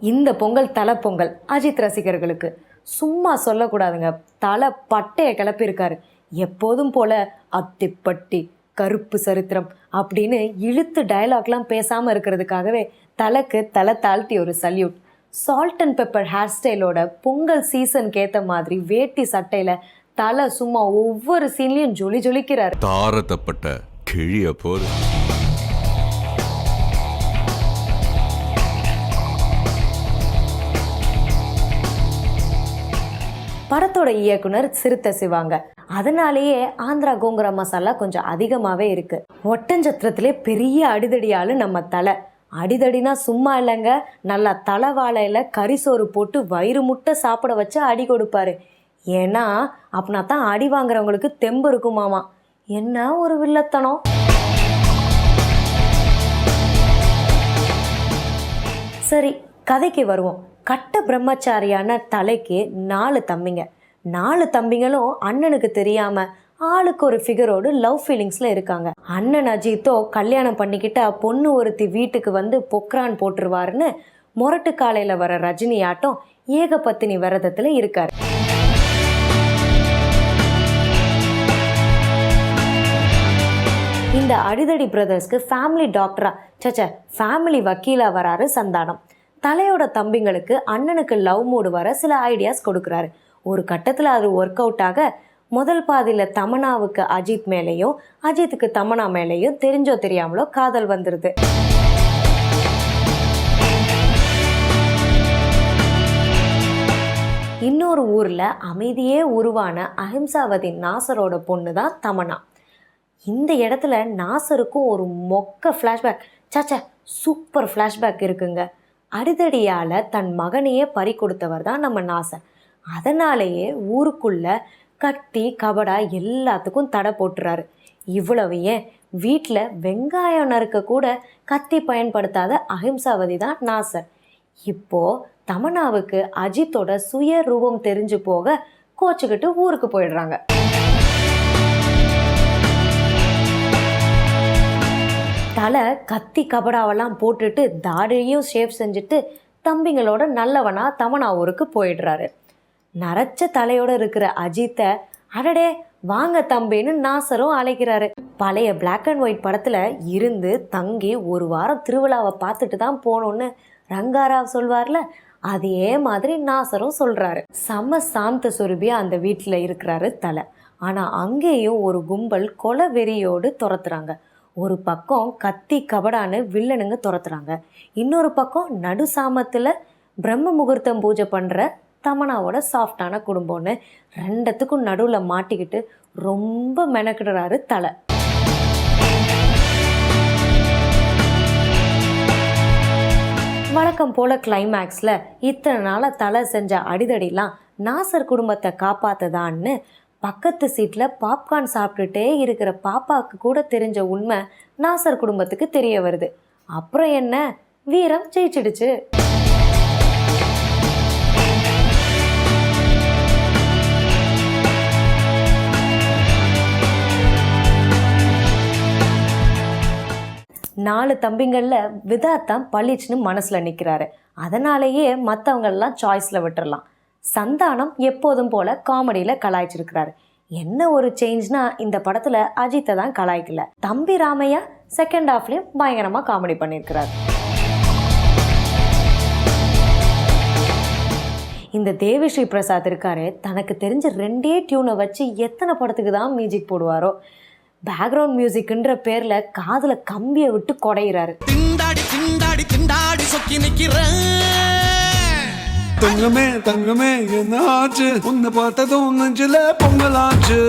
இந்த பொங்கல் தலை பொங்கல் அஜித் ரசிகர்களுக்கு. சும்மா சொல்லக்கூடாதுங்க. தலை பட்டையை கிளப்பியிருக்காரு. எப்போதும் போல அத்திப்பட்டி கருப்பு சரித்திரம் அப்படின்னு இழுத்து டயலாக்லாம் பேசாமல் இருக்கிறதுக்காகவே தலைக்கு தலை தாழ்த்தி ஒரு salute salt and pepper hair ஸ்டைலோட Pongal சீசனுக்கு ஏற்ற மாதிரி வேட்டி சட்டையில் தலை சும்மா ஒவ்வொரு சீன்லையும் ஜொலி ஜொலிக்கிறாரு. தாரத்தப்பட்ட கிழிய போது படத்தோட இயக்குனர் சிறுத்த சிவாங்க. அதனாலேயே ஆந்திரா கோங்குரா மசாலா கொஞ்சம் அதிகமாகவே இருக்கு. ஒட்டஞ்சத்திரத்திலே பெரிய அடிதடியாலும் நம்ம தலை. அடிதடினா சும்மா இல்லைங்க நல்லா தலை வாழையில கரிசோறு போட்டு வயிறு முட்டை சாப்பிட வச்சு அடி கொடுப்பாரு. ஏன்னா அப்படின்னா தான் அடி வாங்குறவங்களுக்கு தெம்பு இருக்குமாமா. என்ன ஒரு வில்லத்தனம். சரி கதைக்கு வருவோம். கட்ட பிரம்மச்சாரியான தலைக்கு நாலு தம்பிங்க. நாலு தம்பிங்களும் அண்ணனுக்கு தெரியாம ஆளுக்கு ஒரு ஃபிகரோடு லவ் ஃபீலிங்ஸில் இருக்காங்க. அண்ணன் அஜித்தோ கல்யாணம் பண்ணிக்கிட்டா பொண்ணு ஒருத்தி வீட்டுக்கு வந்து பொக்ரான் போட்டுருவாருன்னு முரட்டு காலையில் வர ரஜினி ஆட்டம் ஏகபத்தினி விரதத்தில் இருக்கார். இந்த அடிதடி பிரதர்ஸ்க்கு ஃபேமிலி டாக்டரா சச்ச ஃபேமிலி வக்கீலா வராரு சந்தானம். தலையோட தம்பிங்களுக்கு அண்ணனுக்கு லவ் மூடு வர சில ஐடியாஸ் கொடுக்குறாரு. ஒரு கட்டத்தில் அது ஒர்க் அவுட் ஆக முதல் பாதியில் தமனாவுக்கு அஜித் மேலேயும் அஜித்துக்கு தமனா மேலேயும் தெரிஞ்சோ தெரியாமலோ காதல் வந்துடுது இன்னொரு ஊரில் அமைதியே உருவான அஹிம்சாவதி நாசரோட பொண்ணு தான் தமனா. இந்த இடத்துல நாசருக்கும் ஒரு மொக்க ஃப்ளாஷ்பேக் சாச்சா சூப்பர் ஃப்ளாஷ்பேக் இருக்குங்க. அடிதடியால் தன் மகனையே பறி கொடுத்தவர் தான் நம்ம நாசர் அதனாலேயே ஊருக்குள்ள கத்தி கபடா எல்லாத்துக்கும் தடை போட்டுறாரு. இவ்வளவு ஏன் வீட்டில் வெங்காயம் நறுக்க கூட கத்தி பயன்படுத்தாத அஹிம்சாவதி தான் நாசர் இப்போ தமனாவுக்கு அஜித்தோட சுய ரூபம் தெரிஞ்சு போக கோச்சுக்கிட்டு ஊருக்கு போயிடுறாங்க. தலை கத்தி கபடாவெல்லாம் போட்டுட்டு தாடியையும் ஷேவ் செஞ்சுட்டு தம்பிங்களோட நல்லவனா தமனா ஊருக்கு போயிடுறாரு. நரைச்ச தலையோட இருக்கிற அஜித்தை அடடே வாங்க தம்பின்னு நாசரும் அழைக்கிறாரு. பழைய பிளாக் அண்ட் ஒயிட் படத்துல இருந்து தங்கி ஒரு வாரம் திருவிழாவை பார்த்துட்டு தான் போகணும்னு ரங்காராவ் சொல்வார்ல அதே மாதிரி நாசரும் சொல்றாரு. செம சாந்த சுரபியா அந்த வீட்டில் இருக்கிறாரு தலை. ஆனா அங்கேயும் ஒரு கும்பல் கொலை வெறியோடு துரத்துறாங்க. ஒரு பக்கம் கத்தி கபடான்னு வில்லனுங்க துரத்துறாங்க. இன்னொரு பக்கம் நடு சாமத்தில் பிரம்ம முகூர்த்தம் பூஜை பண்ணுற தமனாவோட சாஃப்டான குடும்பம்னு ரெண்டத்துக்கும் நடுவில் மாட்டிக்கிட்டு ரொம்ப மெனக்கிடுறாரு தலை. வழக்கம் போல கிளைமேக்ஸில் இத்தனை நாளாக தலை செஞ்ச அடிதடிலாம் நாசர் குடும்பத்தை காப்பாத்துதான்னு பக்கத்து சீட்டில் பாப்கார்ன் சாப்பிட்டுட்டே இருக்கிற பாப்பாவுக்கு கூட தெரிஞ்ச உண்மை நாசர் குடும்பத்துக்கு தெரிய வருது. அப்புறம் என்ன? வீரம் ஜெயிச்சிடுச்சு. நாலு தம்பிங்களில் விதா தான் பளிச்சுன்னு மனசில் நிற்கிறாரு அதனாலேயே மற்றவங்களெல்லாம் சாய்ஸில் விட்டுறலாம். சந்தானம் எப்போதும் போல காமெடியில் கலாய்ச்சிருக்கிறாரு. என்ன ஒரு சேஞ்ச்னா இந்த படத்தில் அஜித்தை தான் கலாய்க்கல. தம்பி ராமையா செகண்ட் ஹாஃப்லேயும் பயங்கரமாக காமெடி பண்ணியிருக்கிறார் இந்த தேவிஸ்ரீ பிரசாத் இருக்காரு. தனக்கு தெரிஞ்ச ரெண்டே டியூனை வச்சு எத்தனை படத்துக்கு தான் மியூசிக் போடுவாரோ பேக்ரவுண்ட் மியூசிக்ன்ற பேரில் காதில் கம்பியை விட்டு குடையிறாரு. திண்டாடி திண்டாடி திண்டாடி சொக்கி நிக்கிறேன். தங்கமே தங்கமே என்ன ஆச்சு? உன்னை பார்த்ததும் நெஞ்சில பொங்கலாச்சு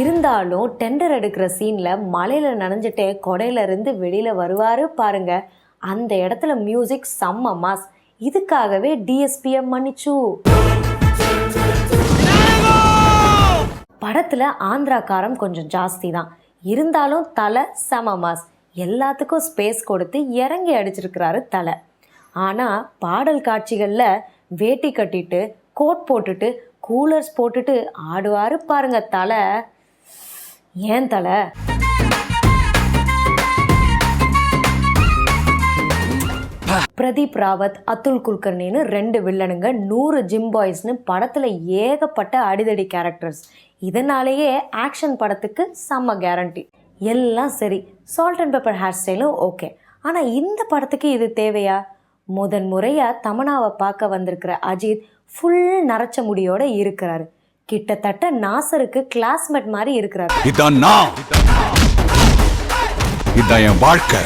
இருந்தாலும் டெண்டர் எடுக்கிற சீனில் மலையில் நனைஞ்சிட்டே கொடையில இருந்து வெளியில் வருவாரு பாருங்க. அந்த இடத்துல மியூசிக் செம்ம மாஸ் இதுக்காகவே டிஎஸ்பிஎம் மன்னிச்சு. படத்தில் ஆந்திராக்காரம் கொஞ்சம் ஜாஸ்தி தான். இருந்தாலும் தலை செம மாஸ் எல்லாத்துக்கும் ஸ்பேஸ் கொடுத்து இறங்கி அடிச்சிருக்கிறாரு தலை. ஆனால் பாடல் காட்சிகளில் வேட்டி கட்டிட்டு கோட் போட்டுட்டு கூலர்ஸ் போட்டுட்டு ஆடுவார் பாருங்க தலை. ஏன் தலை? பிரதீப் ராவத் அத்துல் குல்கர்னின்னு ரெண்டு வில்லனுங்க நூறு ஜிம் பாய்ஸ்னு படத்தில் ஏகப்பட்ட அடிதடி கேரக்டர்ஸ் இதனாலேயே ஆக்ஷன் படத்துக்கு செம்ம கேரண்டி எல்லாம் சரி. சால்ட் அண்ட் பெப்பர் ஹேர் ஸ்டைலும் ஓகே ஆனால் இந்த படத்துக்கு இது தேவையா? முதன் முறையாக தமனாவை பார்க்க வந்திருக்கிற அஜித் ஃபுல் நரைச்ச முடியோட இருக்கிறாரு. கிட்டத்தட்ட நாசருக்கு கிளாஸ்மேட் மாதிரி இருக்கிறாரு. இதான் நான். இதான் என் வாழ்க்கை.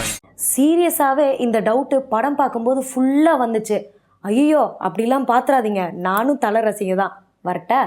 சீரியஸாகவே இந்த டவுட்டு படம் பார்க்கும்போது ஃபுல்லாக வந்துச்சு. ஐயோ அப்படிலாம் பார்த்துறாதீங்க நானும் தலை ரசிகை தான் வரட்டா?